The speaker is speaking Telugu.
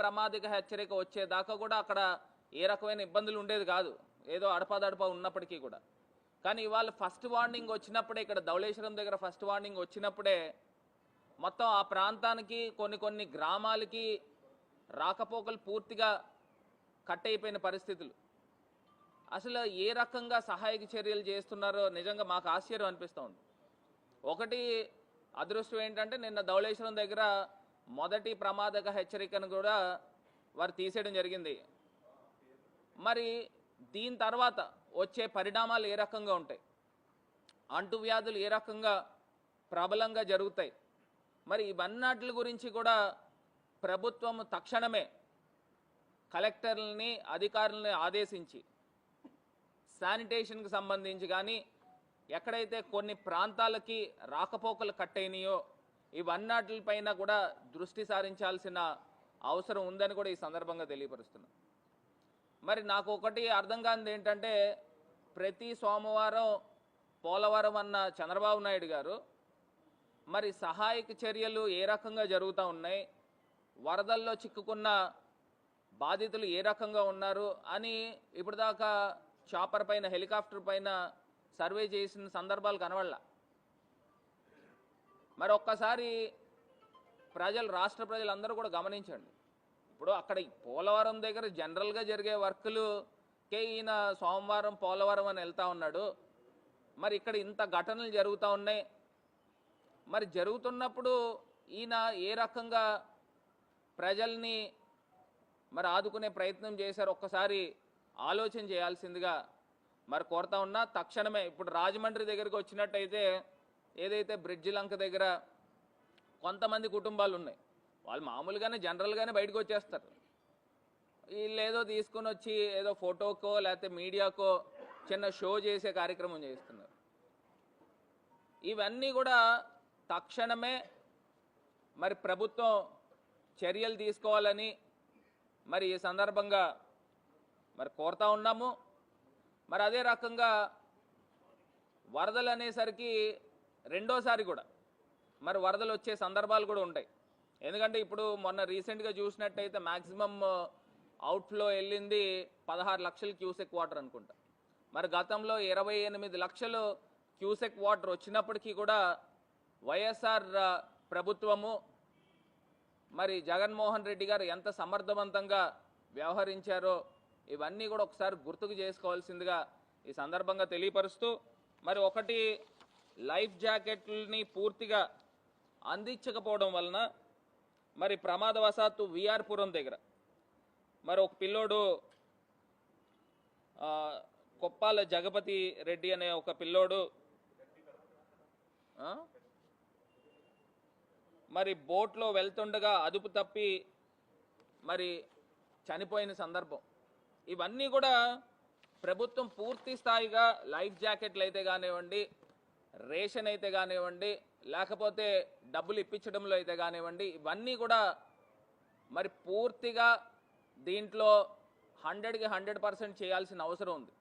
ప్రమాదిక హెచ్చరిక వచ్చేదాకా కూడా అక్కడ ఏ రకమైన ఇబ్బందులు ఉండేది కాదు. ఏదో అడపాదడప ఉన్నప్పటికీ కూడా. కానీ ఇవాళ ఫస్ట్ వార్నింగ్ వచ్చినప్పుడే ఇక్కడ ధవళేశ్వరం దగ్గర ఫస్ట్ వార్నింగ్ వచ్చినప్పుడే మొత్తం ఆ ప్రాంతానికి కొన్ని కొన్ని గ్రామాలకి రాకపోకలు పూర్తిగా కట్ అయిపోయిన పరిస్థితులు. అసలు ఏ రకంగా సహాయక చర్యలు చేస్తున్నారో నిజంగా మాకు ఆశ్చర్యం అనిపిస్తూ ఉంది ఒకటి అదృష్టం ఏంటంటే నిన్న ధవళేశ్వరం దగ్గర మొదటి ప్రమాదక హెచ్చరికను కూడా వారు తీసేయడం జరిగింది. మరి దీని తర్వాత వచ్చే పరిణామాలు ఏ రకంగా ఉంటాయి? అంటువ్యాధులు ఏ రకంగా ప్రబలంగా జరుగుతాయి? మరి ఇవన్నటి గురించి కూడా ప్రభుత్వం తక్షణమే కలెక్టర్లని అధికారులని ఆదేశించి శానిటేషన్కి సంబంధించి కానీ ఎక్కడైతే కొన్ని ప్రాంతాలకి రాకపోకలు కట్టయినాయో ఇవన్నటిపైన కూడా దృష్టి సారించాల్సిన అవసరం ఉందని కూడా ఈ సందర్భంగా తెలియపరుస్తున్నా. మరి నాకు ఒకటి అర్థం కానిది ఏంటంటే ప్రతి సోమవారం పోలవరం అన్న చంద్రబాబు నాయుడు గారు మరి సహాయక చర్యలు ఏ రకంగా జరుగుతూ ఉన్నాయి వరదల్లో చిక్కుకున్న బాధితులు ఏ రకంగా ఉన్నారు అని ఇప్పటిదాకా చాపర్ పైన హెలికాప్టర్ పైన సర్వే చేసిన సందర్భాలు కనబడలా. మరి ఒక్కసారి ప్రజలు రాష్ట్ర ప్రజలందరూ కూడా గమనించండి. ఇప్పుడు అక్కడ పోలవరం దగ్గర జనరల్గా జరిగే వర్కులుకే ఈయన సోమవారం పోలవరం అని వెళ్తా ఉన్నాడు. మరి ఇక్కడ ఇంత ఘటనలు జరుగుతూ ఉన్నాయి. మరి జరుగుతున్నప్పుడు ఈయన ఏ రకంగా ప్రజల్ని మరి ఆదుకునే ప్రయత్నం చేశారు? ఒక్కసారి ఆలోచన చేయాల్సిందిగా మరి కోరుతా ఉన్నా. తక్షణమే ఇప్పుడు రాజమండ్రి దగ్గరికి వచ్చినట్టయితే ఏదైతే బ్రిడ్జి లంక దగ్గర కొంతమంది కుటుంబాలు ఉన్నాయి వాళ్ళు మామూలుగానే జనరల్గానే బయటకు వచ్చేస్తారు. వీళ్ళు ఏదో తీసుకొని వచ్చి ఏదో ఫోటోకో లేకపోతే మీడియాకో చిన్న షో చేసే కార్యక్రమం చేస్తున్నారు. ఇవన్నీ కూడా తక్షణమే మరి ప్రభుత్వం చర్యలు తీసుకోవాలని మరి ఈ సందర్భంగా మరి కోరుతా ఉన్నాము. మరి అదే రకంగా వరదలు అనేసరికి రెండోసారి కూడా. మరి వరదలు వచ్చే సందర్భాలు కూడా ఉంటాయి. ఎందుకంటే ఇప్పుడు మొన్న రీసెంట్గా చూసినట్టయితే మ్యాక్సిమం అవుట్ఫ్లో వెళ్ళింది పదహారు లక్షలు క్యూసెక్ వాటర్ అనుకుంటా. మరి గతంలో ఇరవై ఎనిమిది లక్షలు క్యూసెక్ వాటర్ వచ్చినప్పటికీ కూడా వైఎస్ఆర్ ప్రభుత్వము మరి జగన్మోహన్ రెడ్డి గారు ఎంత సమర్థవంతంగా వ్యవహరించారో ఇవన్నీ కూడా ఒకసారి గుర్తుకు చేసుకోవాల్సిందిగా ఈ సందర్భంగా తెలియపరుస్తూ మరి ఒకటి లైఫ్ జాకెట్లని పూర్తిగా అందించకపోవడం వలన మరి ప్రమాదవశాత్తు విఆర్పురం దగ్గర. మరి ఒక పిల్లోడు కొప్పాల జగపతి రెడ్డి అనే ఒక పిల్లోడు మరి బోట్లో వెళ్తుండగా అదుపు తప్పి మరి చనిపోయిన సందర్భం. ఇవన్నీ కూడా ప్రభుత్వం పూర్తి స్థాయిగా లైఫ్ జాకెట్లు అయితే కానివ్వండి రేషన్ అయితే కానివ్వండి లేకపోతే డబ్బులు ఇప్పించడంలో అయితే కానివ్వండి ఇవన్నీ కూడా మరి పూర్తిగా దీంట్లో హండ్రెడ్కి హండ్రెడ్ పర్సెంట్ చేయాల్సిన అవసరం ఉంది.